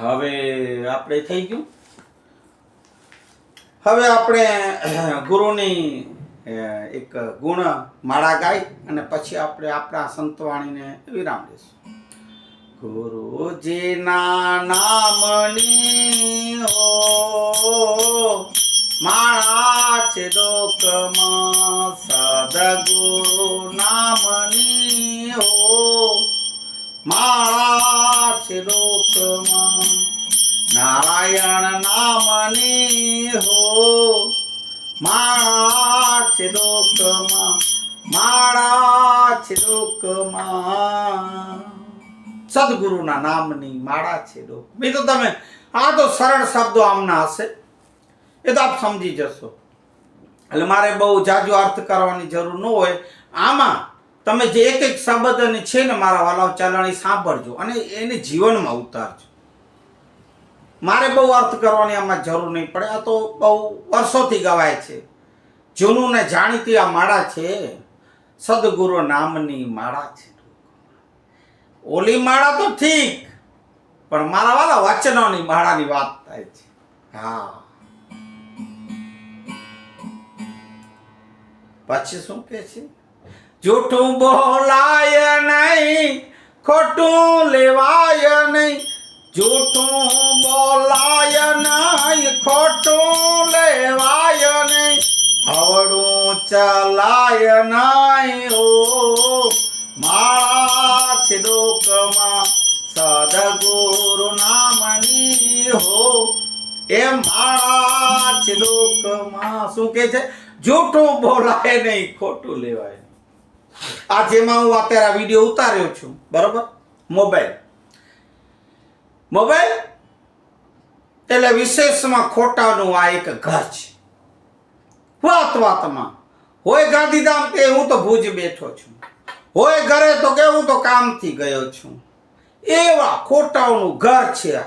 હવે આપણે થઈ ગયું? હવે આપણે ગુરુની એક ગુણ માળા ગાઈ અને પછી આપણે આપણા સંતવાણીને વિરામ દઈશું. ગુરુજીના નામની હો, માળા છે લોકમાં સદગુરુ નામની હો. માળા છે નારાયણ નામની હો. માળા છે લોકમાં. માળા છે લોકમાં. સદગુરુના નામની માળા છે લોક તમે, આ તો સરળ શબ્દો આમના હશે. એ તો આપ સમજી જશો. એટલે મારે બહુ જાજુ અર્થ કરવાની જરૂર ન હોય. આમાં તમે જે એક એક શબ્દને છે ને મારા વાલાઓ ચાલણી સાંભળજો અને એને જીવનમાં ઉતારજો. મારે બહુ અર્થ કરવાની આમાં જરૂર નહીં પડે. આ તો બહુ વર્ષોથી ગવાય છે. જૂનું ને જાણીતી આ માળા છે. સદગુરુ નામની માળા છે. ઓલી માળા તો ઠીક, પણ મારા વાલા વચનોની માળાની વાત થાય છે. હા. પછી શું કે છે? જૂઠું બોલાય નહીં, ખોટું લેવાય નહીં. જૂઠું બોલાય નહીં, ખોટું લેવાય નહીં. હવડું ચલાય નહીં, ઓ માળા છે લોકમાં સદગુરુ નામની હો. એ માળા લોકમાં શું કે છે? જૂઠું બોલાય નહીં, ખોટું લેવાય આ જેમાં હું અત્યારે આ વીડિયો ઉતાર્યો છું, બરોબર? મોબાઈલ. મોબાઈલ? એટલે વિશેષમાં ખોટાનું આ એક ઘર છે. વાત વાતમાં. હોય ગાંધીધામ કે હું તો ભુજ બેઠો છું. હોય ઘરે તો કે હું તો કામથી ગયો છું. એવા ખોટાઓનું ઘર છે આ.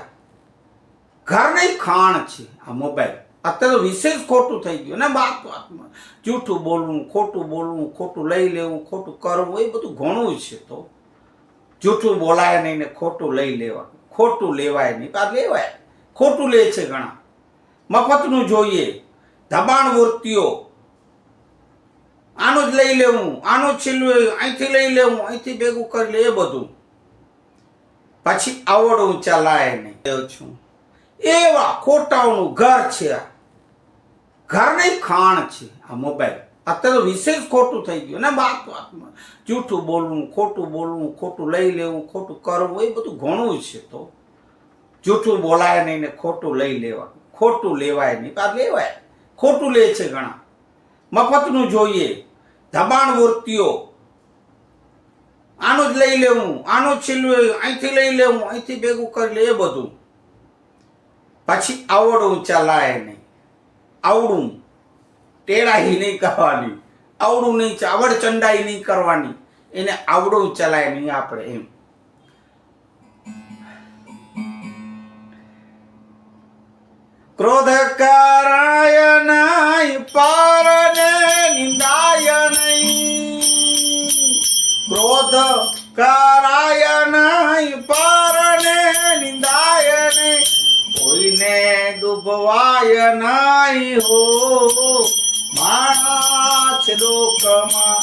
ઘરની ખાણ છે આ મોબાઈલ. અત્યારે તો વિશેષ ખોટું થઈ ગયું. ને બાપ જૂઠું બોલવું ખોટું બોલવું ખોટું લઈ લેવું ખોટું કરવું એ બધું ઘણું છે તો. જૂઠું બોલાય નહીં ને ખોટું લઈ લેવાનું. ખોટું લેવાય નહીં. આ લેવાય. ખોટું લે છે ઘણા. મફતનું જોઈએ. દબાણ વૃત્તિઓ. આનું જ લઈ લેવું. આનું જ છીલવું અહીંથી લઈ લેવું અહીંથી ભેગું કરી લે એ બધું. પછી આવડ ઊંચા લાય નહીં છું. એવા ખોટાઓનું ઘર છે આ. ઘર નહીં ખાણ છે આ મોબાઈલ. અત્યારે તો વિશેષ ખોટું થઈ ગયું. ને વાત વાતમાં જૂઠું બોલવું, ખોટું બોલવું, ખોટું લઈ લેવું, ખોટું કરવું, એ બધું ઘણું છે તો. જૂઠું બોલાય નહીં ને ખોટું લઈ લેવાનું ખોટું લેવાય નહીં. આ લેવાય. ખોટું લે છે ઘણા. મફતનું જોઈએ. દબાણ વૃત્તિઓ. આનું જ લઈ લેવું. આનું જ છીલવું અહીંથી લઈ લેવું, અહીંથી ભેગું કરી લે, એ બધું. પછી આવડું ચલાય નહીં. આવડું. ટેડાહી નહીં કરવાની. આવડું નહીં, ચાવડ ચંડાઈ નહીં કરવાની. એને આવડું ચલાય નહીં આપણે એમ. ક્રોધ કરાય નહીં, પરને નિંદાય નહીં. ક્રોધ કરાય ડૂબવાય નહીં હો. માણા છે લોકમાં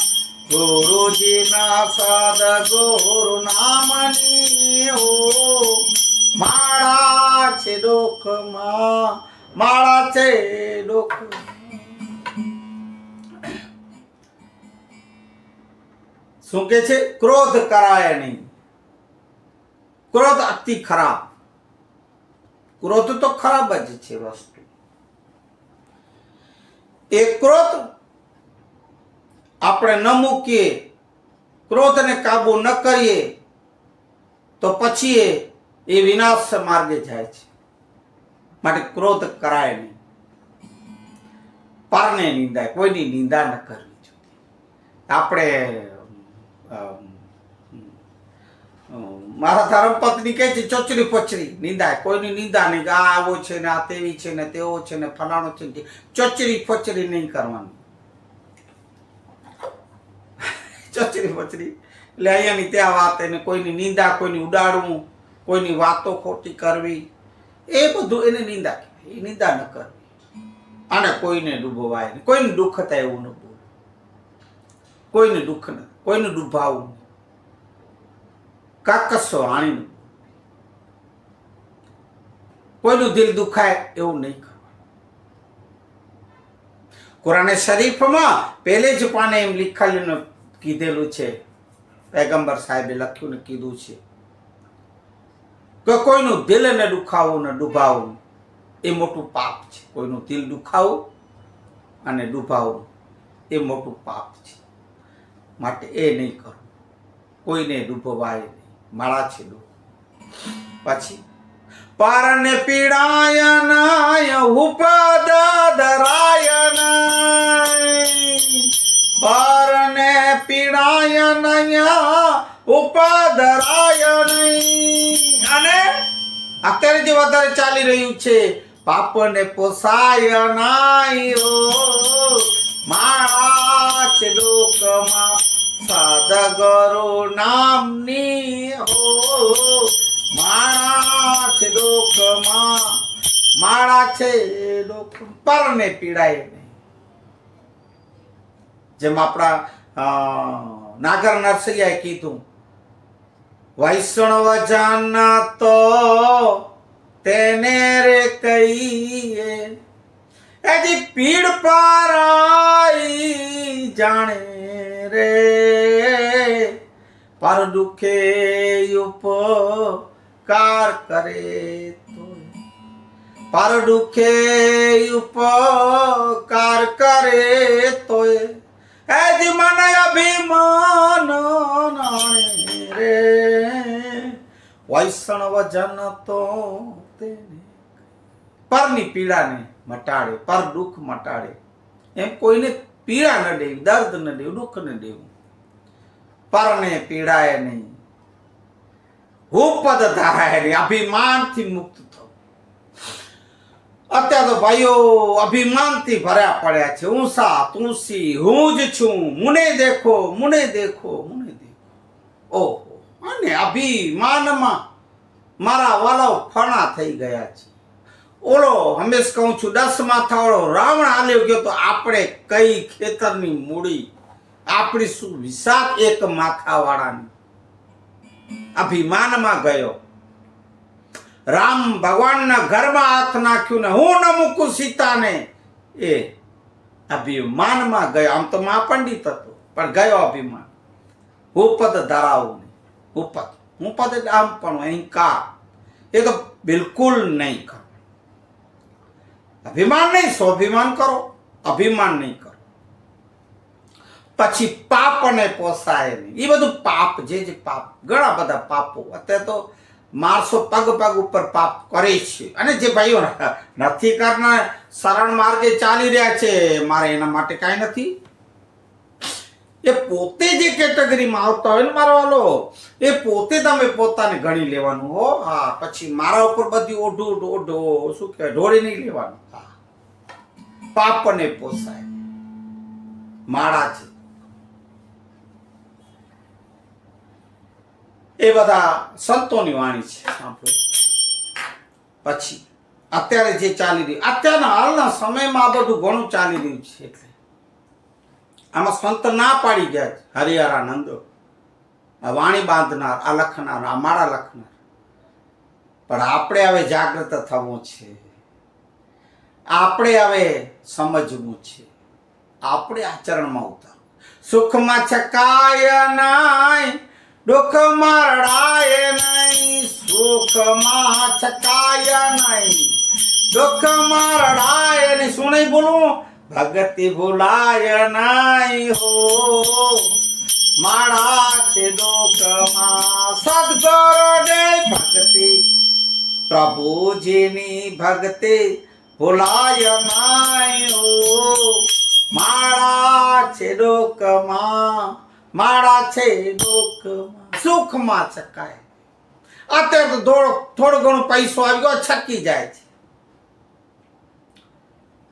ગુરુજીના સદ ગુરુ નામની હો. માળા છે લોકમાં માળા છે લોક શું કે છે? ક્રોધ કરાય નહીં. ક્રોધ અતિ ખરાબ. ક્રોધ તો ખરાબ જ છે વસ્તુ. એ ક્રોધ આપણે ન મૂકીએ, ક્રોધને કાબુ ન કરીએ, તો પછી એ વિનાશ માર્ગે જાય છે. માટે ક્રોધ કરાય નહીં. પારને નિંદાય, કોઈની નિંદા ન કરવી જોઈએ. આપણે મારા ધર્મ પત્ની કહે છે ચોચરી પોચરી નિંદાય. કોઈની નિંદા નહીં કે આ આવો છે ને, આ તેવી છે ને, તેવો છે ને, ફલાણો છે ને. ચોચરી પોચરી નહીં કરવાની. ચોચરી પોચરી એટલે અહીંયાની ત્યાં વાત એને કોઈની નિંદા, કોઈની ઉડાડવું, કોઈની વાતો ખોટી કરવી, એ બધું એને નિંદા એ નિંદા ન કરવી. અને કોઈને ડૂબવાય કોઈને દુઃખ થાય એવું ન બોલ. કોઈને દુઃખ ન, કોઈને ડૂબાવવું નહીં કાકસો હાણીનું. કોઈનું દિલ દુખાય એવું નહીં કરવાનું કુરાને શરીફમાં પહેલે જ પાને એમ લીખાયેલું કીધેલું છે. પૈગંબર સાહેબે લખ્યું ને કીધું છે કે કોઈનું દિલ ને દુખાવું ને ડૂબાવવું એ મોટું પાપ છે. કોઈનું દિલ દુખાવું અને ડૂબાવવું એ મોટું પાપ છે. માટે એ નહીં કરો. કોઈને ડૂબવાય નહીં. માળા છે ડૂબ પછી. પારને પીડાયનાય ઉપદ ધરાયનાય પારને પીડાયનાય ઉપદરાયનાય અને અત્યારે જે વધારે ચાલી રહ્યું છે, પાપને પોસાય નાય માળા છે લોકમાં સાદગરો નામની હો, માળા છે લોકમાં, માળા છે લોક, પરને પીડાય નહીં જેમ આપણા નાગર નરસૈયાએ કીધું, વૈષ્ણવ જાન તો તેને રે કહીએ એજી પીડ પારાઈ જાણે રે. પર દુખે ઉપકાર કરે તો પર દુખે ઉપકાર કરે તોય. એજ મને અભિમાન નાણે રે. વૈષ્ણવ જન તો તેને પરની પીડાને મટાડે, પર દુઃખ મટાડે. એમ કોઈને પીડા ન દેવી, દર્દ ન દેવું, દુઃખ ન દેવું. પરને પીડાય નહીં. ઉપદ ધરાય નહીં. અભિમાનથી મુક્ત થવું. અત્યારે તો ભાઈઓ અભિમાનથી ભર્યા પડ્યા છે. ઊંસા તુલસી હું જ છું. મુને દેખો મુને દેખો મુને દેખો. ઓહો, અને અભિમાનમાં મારા વાલાઓ ફણા થઈ ગયા છે. ઓલો હંમેશ કહું છું, દસ માથાવાળો રાવણ હાલ્યો ગયો તો આપણે કઈ ખેતરની મૂડી? આપણી શું વિશાળ એક માથાવાળાની? અભિમાનમાં ગયો. રામ ભગવાનના ઘરમાં હાથ નાખ્યું ને હું ન મૂકું સીતાને? એ અભિમાનમાં ગયો. આમ તો મા પંડિત હતો, પણ ગયો અભિમાન. ઉપદ ધરાવું નહીં. ઉપદ. ઉપદ એટલે આમ પણ અહંકાર. એ તો બિલકુલ નહીં કરો અભિમાન નહીં, સ્વાભિમાન કરો. અભિમાન નહીં કરો. પછી પાપને પોસાય નહીં. એ બધું પાપ, જે જે પાપ, ઘણા બધા પાપો. અત્યારે તો માણસો પગ પગ ઉપર પાપ કરે છે. અને જે ભાઈઓ નથી કરનાર સરળ માર્ગે ચાલી રહ્યા છે, મારે એના માટે કાંઈ નથી. એ પોતે જે કેટેગરીમાં આવતા હોય ને મારો એ પોતે તમે પોતાને ગણી લેવાનું હો. હા, પછી મારા ઉપર બધી ઓઢું, ઓઢો, શું કહેવાય, ઢોળી નહીં લેવાનું. હા. પાપને પોસાય. માળા છે. એ બધા સંતોની વાણી છે, સાંભળો. પછી, અત્યારે જે ચાલી રહ્યું, અત્યારના હાલના સમયમાં આ બધું ઘણું ચાલી રહ્યું છે એટલે. આમાં સંત ના પાડી છે હરિહરા નંદો આ વાણી બાંધનાર, આ લખનાર, આ મારા લખનાર. પણ આપણે હવે જાગૃત થવું છે. આપણે હવે સમજવું છે. આપણે આચરણમાં ઉતાર સુખમાં છકાય નાય દુઃખમાં રડાય નહીં, સુખમાં છકાય નહીં. દુઃખમાં રડાય નહીં. શું નહીં બોલું ભગતિ ભૂલાય નહીં હો. માળા છે દુઃખમાં સદગુરુ દે ભક્તિ પ્રભુજીની ભક્તિ ભૂલાય નહીં હો. માળા છે ડોકમાં માળા છે ડોકમાં સુખમાં ચકાય અત્યારે તો થોડો થોડો ઘણો પૈસો આવ્યો છકી જાય છે.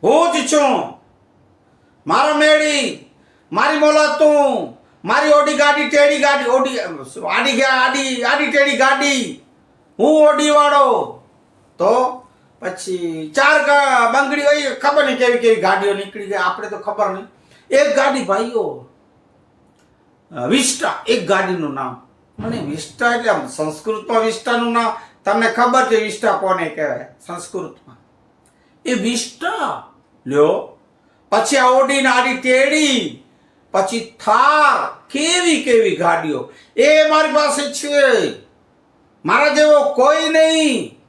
હું જ છું. મારા મેળી, મારી મોલા તું, મારી ઓડી ગાડી, ટેડી ગાડી, ઓડી, આડી ગયા, આડી આડી ટેડી ગાડી. હું ઓડી વાળો તો પછી ચાર બંગડી હોય, ખબર નહીં કેવી કેવી ગાડીઓ નીકળી ગઈ આપણે તો ખબર નહીં. એક ગાડી ભાઈઓ વિસ્ટા એક ગાડીનું નામ. અને વિસ્ટા એટલે આમ સંસ્કૃતમાં વિસ્ટાનું નામ. તમને ખબર છે વિસ્ટા કોને કહેવાય? સંસ્કૃતમાં. એ વિસ્ટા લ્યો પછી આ ઓડી આડી ટેડી પછી થાર, કેવી કેવી ગાડીઓ. એ મારી પાસે છે. મારા જેવો કોઈ નહીં.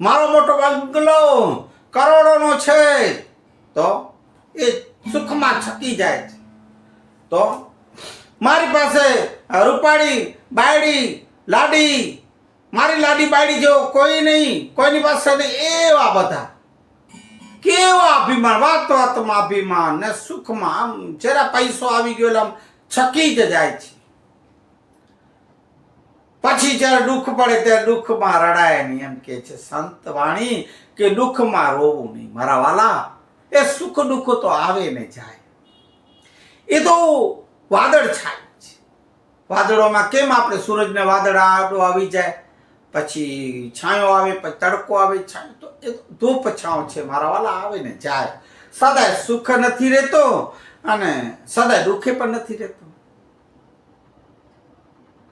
મારો મોટો બંગલો કરોડોનો છે. તો એ સુખમાં છકી જાય છે. તો મારી પાસે રૂપાળી, બાયડી, લાડી. મારી લાડી બાયડી જેવો કોઈ નહીં. કોઈની પાસે એવા બધા. કેવા અભિમાન? વાત વાતમાં અભિમાન ને સુખમાં આમ જરા પૈસો આવી ગયો એટલે આમ છકી જ જાય છે. પછી જ્યારે દુઃખ પડે ત્યારે દુઃખમાં રડાય નહીં, એમ કે છે સંત વાણી કે દુઃખમાં રોવું નહીં. મારા વાલા, એ સુખ દુઃખ તો આવે ને જાય. એ તો વાદળ છાય છે. વાદળોમાં કેમ આપણે સૂરજને વાદળ આડો આવી જાય? પછી છાંયો આવે, પછી તડકો આવે, છાંયો તો એ ધૂપ છાંવ છે, મારા વાલા આવે ને જાય. સદાય સુખ નથી રહેતો અને સદાય દુઃખે પણ નથી રહેતો.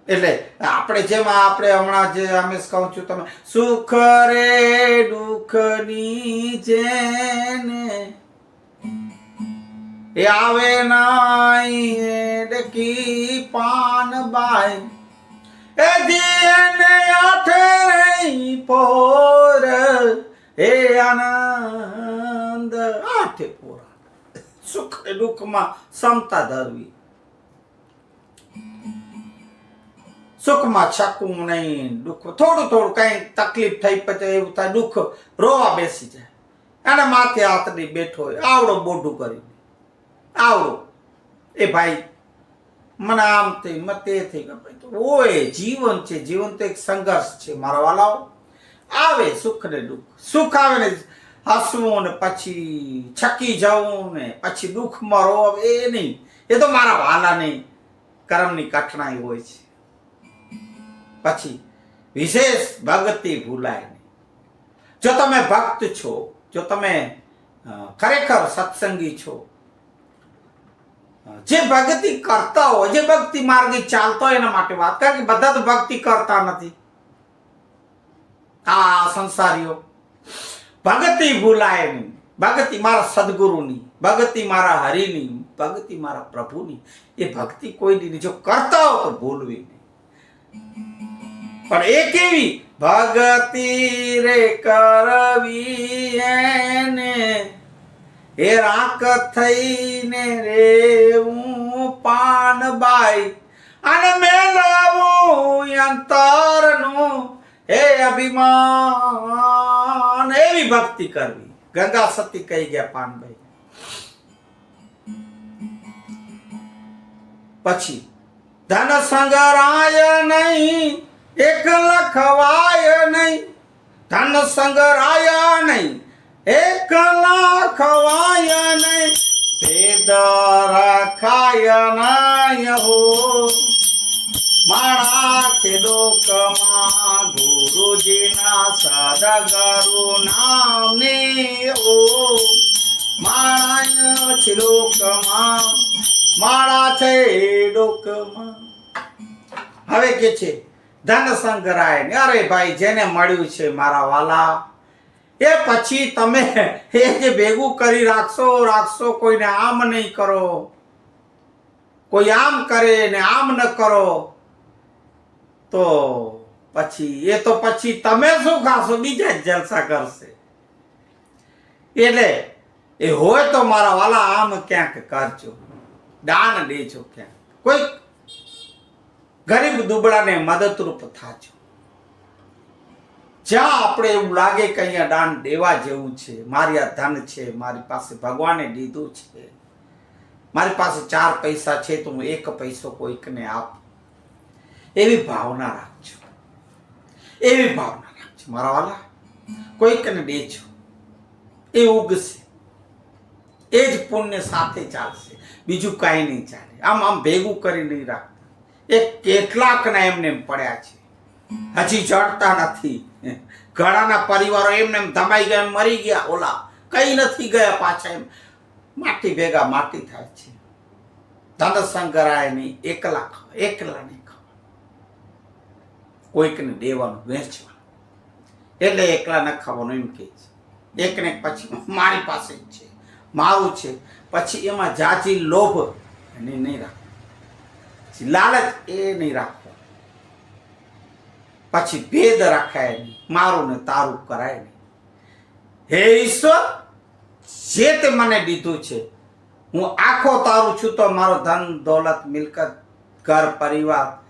એટલે આપણે જેમ આપણે હમણાં જે અમે કહું છું તમે, સુખ રે દુઃખની જેને, એ આવે નાઈ ડકી પાન બાય આઠે રહી પોર. એ આનંદ. આઠે પોરા. સુખ દુઃખમાં સમતા ધરવી. સુખમાં છકવું નહીં, દુઃખ. થોડું થોડું કઈ તકલીફ થઈ પછી એવું થાય, દુઃખ રોવા બેસી જાય. અને માથે હાથની બેઠો હોય, આવડો બોઢું કરી આવડો. એ ભાઈ મને આમ થઈ મને તે થઈ ગયું. ભાઈ ઓય, જીવન છે, જીવન તો એક સંઘર્ષ છે મારા વાલાઓ. આવે સુખ ને દુઃખ. સુખ આવે ને હસવું ને પછી છકી જવું ને પછી દુઃખમાં રોવ એ નહીં. એ તો મારા વાલાની કર્મની કઠણાઈ હોય છે. પછી વિશેષ ભક્તિ ભૂલાય નહીં. જો તમે ભક્ત છો, જો તમે ખરેખર સત્સંગી છો જે ભક્તિ કરતા હોય, જે ભક્તિ માર્ગે ચાલતો હોય એના માટે વાત. કારણ કે બધા તો ભક્તિ કરતા નથી. આ સંસારીઓ. ભગતી ભૂલાય નહીં ભક્તિ મારા સદગુરુની. ભગતિ મારા હરિની. ભગતી મારા પ્રભુની. એ ભક્તિ કોઈ નહીં. જો કરતા હો તો ભૂલવી નહીં. પણ એ કેવી ભક્તિ રે કરવી એને એ રાક થઈને રેવું પાનબાઈ અને મેળવું અંતરનું હે અભિમાન એવી ભક્તિ કરવી ગંગા સતી કહી ગયા પાનભાઈ પછી ધન સંગરાય નહીં એક લખવાય નહીં ધન સંગરાય નહીં એક ખવાય નહીં પેદા રખાય નાય હો. મારા છે લોકમાં ગુરુજીના નામ ને ઓ મારા છે લોકમાં માળા છે ડોકમાં હવે કે છે ધન સંગ્રહાય ને અરે ભાઈ, જેને મળ્યું છે મારા વાલા એ પછી તમે એ જે ભેગું કરી રાખશો રાખશો કોઈને આમ નહીં કરો. કોઈ આમ કરે ને આમ ન કરો. તો પછી, એ તો પછી તમે શું ખાશો? બીજા જલસા કરશે. એટલે એ હોય તો મારા વાલા આમ ક્યાંક કરજો. દાન દેજો ક્યાંક. કોઈ ગરીબ દુબળાને મદદરૂપ થાજો. જ્યાં આપણે એવું લાગે કે અહીંયા દાન દેવા જેવું છે, મારી આ ધન છે, મારી પાસે ભગવાને દીધું છે, મારી પાસે ચાર પૈસા છે તો હું એક પૈસો કોઈકને આપ. એવી ભાવના રાખજો. એવી ભાવના રાખજો. મારા વાલા, કોઈકને દેજો. એ ઉગશે. એ જ પુણ્ય સાથે ચાલશે. બીજું કાંઈ નહીં ચાલે. આમ આમ ભેગું કરી નહીં રાખતા. એ કેટલાકના એમને એમ પડ્યા છે. હજી જડતા નથી. ઘણાના પરિવારો એમને એમ ધમાઈ ગયા મરી ગયા, ઓલા. કઈ નથી ગયા પાછા એમ. માટી ભેગા, માટી થાય છે. ધન સંકરાય નહીં એકલા ખાવા એકલા નહીં ખાવા કોઈકને દેવાનું વેચવાનું. એટલે એકલા ન ખાવાનું એમ કહે છે. એકને પછી મારી પાસે જ છે. મારું છે. પછી એમાં જાજી લોભ એને નહીં રાખવો. લાલચ એ નહીં રાખવો. પછી ભેદ રાખાય નહીં. મારું ને તારું કરાય નહીં. હે ઈશ્વર, જે તે મને દીધું છે, હું આખો તારું છું તો મારો ધન, દોલત, મિલકત, ઘર, પરિવાર,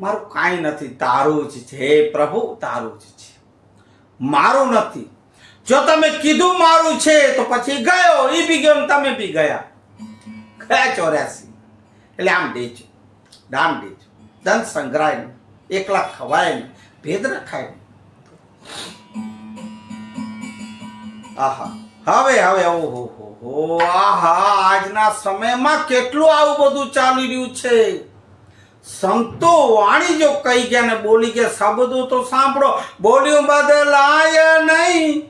મારું કાંઈ નથી, તારું જ છે. હે પ્રભુ, તારું જ છે. મારું નથી. જો તમે કીધું મારું છે, તો પછી ગયો. એ બી ગયો તમે બી ગયા. ગયા ચોર્યાસી. એટલે આમ દેજો. ડામ દેજો. ધન સંગ્રહાય નહીં. એકલા ખવાય નહીં. ભેદ રખાય આહા. હવે હવે ઓહો હો આહા, આજના સમયમાં કેટલું આવું બધું ચાલી રહ્યું છે? સંતો વાણી જો કહી ગયા ને બોલી ગયા શબ્દો તો સાંભળો. બોલ્યું બદલાય નહીં,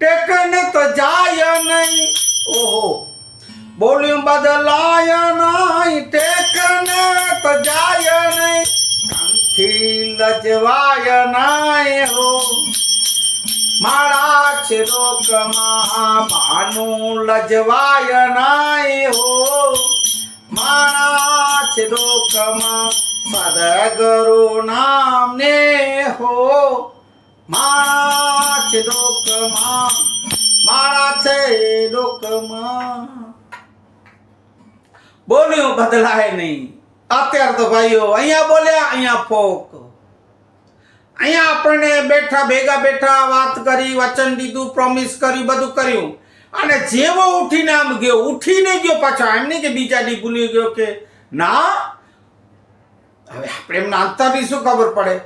ટેકને તો જાય નહીં. ઓહો. બોલ્યું બદલાય નહીં, ટેકને તો જાય નહીં. કંઠી લજવાય નાય હો. મારા છે લોકમાં માનું લજવાય નાય હો. મારા છે લોકમાં સદગુરુ નામ ને હો. મારા છે લોકમાં મારા છે લોકમાં બોલ્યું બદલાય નહીં. અત્યારે તો ભાઈઓ, અહીંયા બોલ્યા, અહીંયા ફોક. અહીંયા આપણને બેઠા, ભેગા બેઠા વાત કરી, વચન દીધું પ્રોમિસ કર્યું, બધું કર્યું. અને જેવો ઉઠીને આમ ગયો, ઉઠીને ગયો પાછો, એમ નહીં કે બીજા દી ભૂલી ગયો કે, ના, હવે આપણે એમના અંતરની શું ખબર પડે?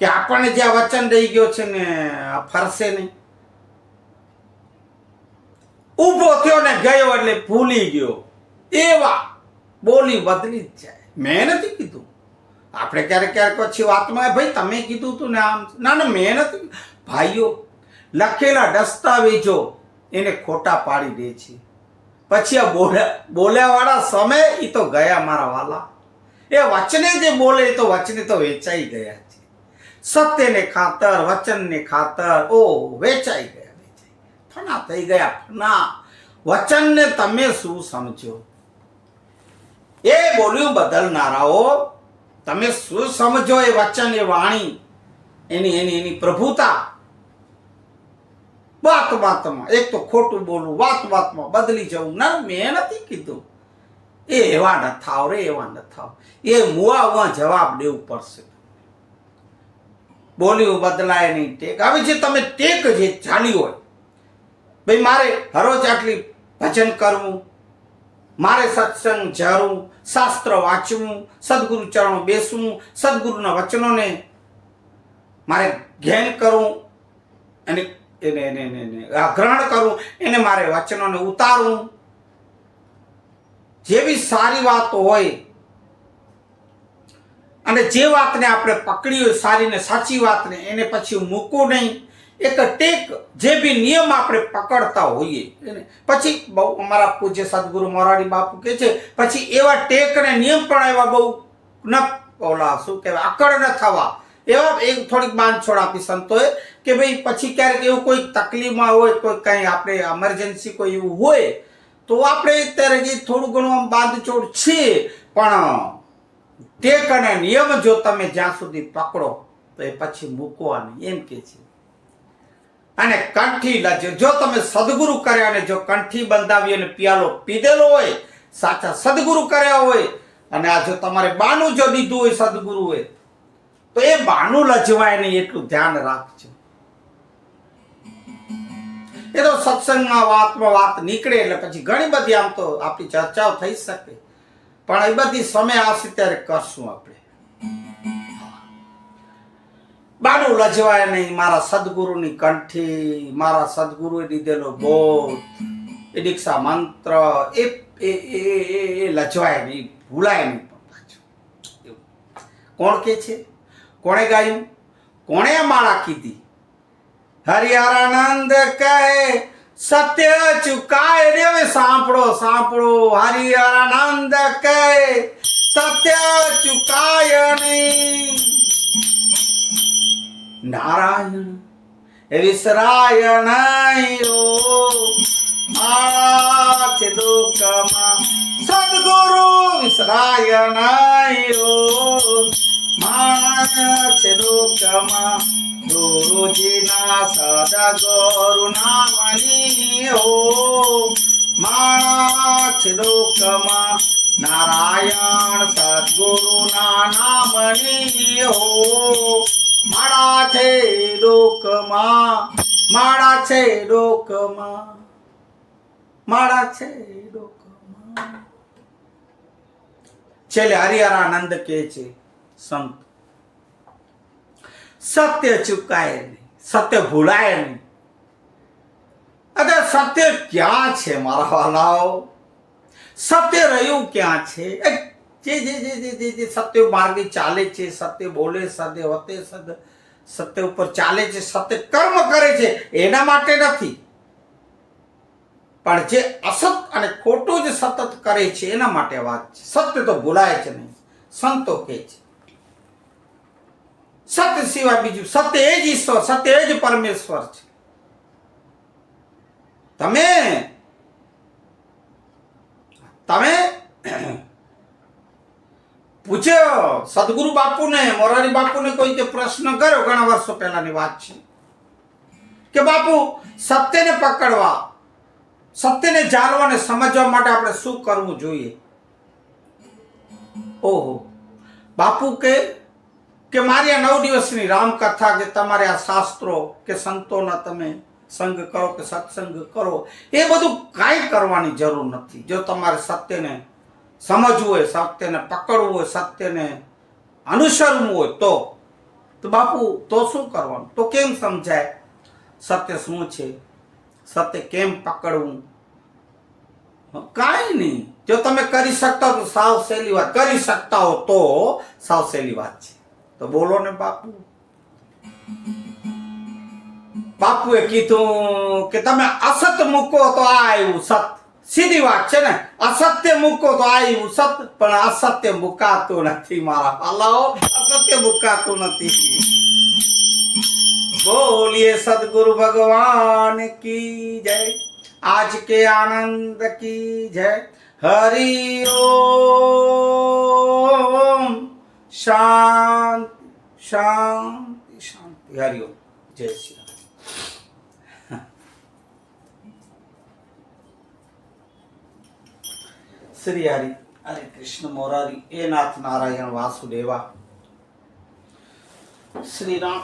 કે આપણને જે વચન રહી ગયો છે ને, આ ફરશે નહીં. ઊભો થયો ને ગયો એટલે ભૂલી ગયો. એવા બોલી બદલી જ જાય. મેં નથી કીધું. આપણે ક્યારેક ક્યારેક પછી વાતમાં ભાઈ, તમે કીધું તું ને આમ. ના ના, મેં નથી ભાઈઓ, લખેલા દસ્તાવેજો એને ખોટા પાડી દે છે. પછી આ બોલ્યા, બોલ્યાવાળા સમય એ તો ગયા મારા વાલા. એ વચને જે બોલે તો વચને તો વેચાઈ ગયા છે. સત્યને ખાતર, વચનને ખાતર, ઓ, વેચાઈ ગયા, વેચાઈ ફના થઈ ગયા, ફના. વચનને તમે શું સમજો? એ બોલ્યું બદલનારાઓ તમે શું સમજો એ વચન એ વાણી? એની એની એની પ્રભુતા. વાત વાતમાં, એક તો ખોટું બોલવું, વાત વાતમાં બદલી જવું, ના, મેં નથી કીધું. એ એવા ન થાવ રે એવા ન થાવ એ મુઆ ઉવા જવાબ દેવું પડશે. બોલ્યું, બદલાય નહીં ટેક. હવે જે તમે ટેક જે ચાલી હોય, ભાઈ મારે હરોજ આટલી ભજન કરવું મારે સત્સંગ ઝારવું શાસ્ત્ર વાંચવું, સદગુરુ ચરણો બેસવું, સદગુરુના વચનોને મારે ઘેન કરવું અને એને એને એને ગ્રહણ કરવું એને મારે વચનોને ઉતારવું જેવી સારી વાતો હોય અને જે વાતને આપણે પકડી હોય, સારી ને સાચી વાતને, એને પછી મૂકવું નહીં. એક ટેક જે બી નિયમ આપણે પકડતા હોઈએ. પછી બહુ અમારા પૂજ્ય સદગુરુ મોરારી બાપુ કહે છે, પછી એવા ટેક અને નિયમ પણ એવા બહુ ન ઓલા શું કહેવાય અકડ ન થવા. એવા એક થોડીક બાંધછોડ આપી સંતોએ કે ભાઈ પછી ક્યારેક એવું કોઈ તકલીફમાં હોય, કોઈ કંઈ આપણે એમરજન્સી કોઈ એવું હોય, તો આપણે અત્યારે જે થોડું ઘણું આમ બાંધછોડ છે, પણ ટેક અને નિયમ જો તમે જ્યાં સુધી પકડો, તો એ પછી મૂકવાની એમ કે છે. અને કંઠી લજ જો તમે સદગુરુ કર્યા અને જો કંઠી બંધાવી અને પિયાલો પીધેલો હોય, સાચા સદગુરુ કર્યા હોય, અને આ જો તમારે બાનું જો દીધું હોય સદગુરુએ, તો એ બાનું લજવાય નહીં, એટલું ધ્યાન રાખજો. એ તો સત્સંગમાં વાતમાં વાત નીકળે, એટલે પછી ઘણી બધી આમ તો આપણી ચર્ચાઓ થઈ શકે. પણ એ બધી સમય આવશે ત્યારે કરશું આપણે. બાનું લજવાય નહીં. મારા સદગુરુની કંઠી, મારા સદગુરુએ દીધેલો બોધ, એ દીક્ષા મંત્ર, એ એ એ એ લજવાય નહીં. ભૂલાય નહીં કોણ કે છે? કોણે ગાયું? કોણે માળા કીધી? હરિહરાનંદ કહે, સત્ય ચુકાય રે સાંપડો સાંભળો. હરિહરાનંદ કહે, સત્ય ચુકાય નહીં. નારાયણ એ વિસરાય નહીં ઓ આ છે લોકમાં સદગુરુ વિસરાય નહીં ઓ માણસ છે લોકમાં માળા છે ડોકમાં માળા છે ડોકમાં માળા છે ડોકમાં છેલ્લે હરિહરાનંદ કહે છે, સંત, સત્ય ચૂકાય નહીં, સત્ય ભૂલાય નહીં. અરે સત્ય ક્યાં છે મારા વાલાઓ? સત્ય રહ્યું ક્યાં છે? જે જે જે જે જે સત્ય માર્ગે ચાલે છે, સત્ય બોલે, સત્ય હોતે, સત્ય સત્ય ઉપર ચાલે છે, સત્ય કર્મ કરે છે, એના માટે નથી. પણ જે અસત અને ખોટું જ સતત કરે છે, એના માટે વાત છે. સત્ય તો ભૂલાય છે નહીં. સંતો કહે છે. સત્ય સિવાય બીજું સત્ય એ જ ઈશ્વર, સત્ય એ જ પરમેશ્વર છે. તમે તમે પૂછ્યો, સદગુરુ બાપુને, મોરારી બાપુને કોઈ તે પ્રશ્ન કર્યો? ઘણા વર્ષો પહેલાની વાત છે. કે બાપુ, સત્યને પકડવા, સત્યને જાણવા સમજવા માટે આપણે શું કરવું જોઈએ? ઓહો, બાપુ કે કે મારી આ નવ દિવસની રામકથા કે તમારે આ શાસ્ત્રો કે સંતોના તમે સંગ કરો કે સત્સંગ કરો, એ બધું કાંઈ કરવાની જરૂર નથી. જો તમારે સત્યને સમજવું હોય, સત્યને પકડવું હોય, સત્યને અનુસરવું હોય તો. તો બાપુ, તો શું કરવાનું? તો કેમ સમજાય? સત્ય શું છે? સત્ય કેમ પકડવું? કાંઈ નહીં. જો તમે કરી શકતા તો સાવ સહેલી વાત. કરી શકતા હો તો સાવ સહેલી વાત છે. તો બોલો ને બાપુ. બાપુએ કીધું કે તમે અસત મૂકો તો આ આવ્યું સત સીધી વાત છે ને, અસત્ય મૂકો તો આવ્યું સત પણ અસત્ય મુકાતું નથી મારા પાલાઓ, અસત્ય મુકાતું નથી. બોલીએ સદગુરુ ભગવાન કી જય, આજ કે આનંદ કી જય, હરિ ઓમ શાંત, શાંતિ શાંતિ, હરિ ઓમ, જય શ્રી રામ શ્રી હરિ હરે કૃષ્ણ મોરારી એ નાથ નારાયણ વાસુદેવા શ્રી રામ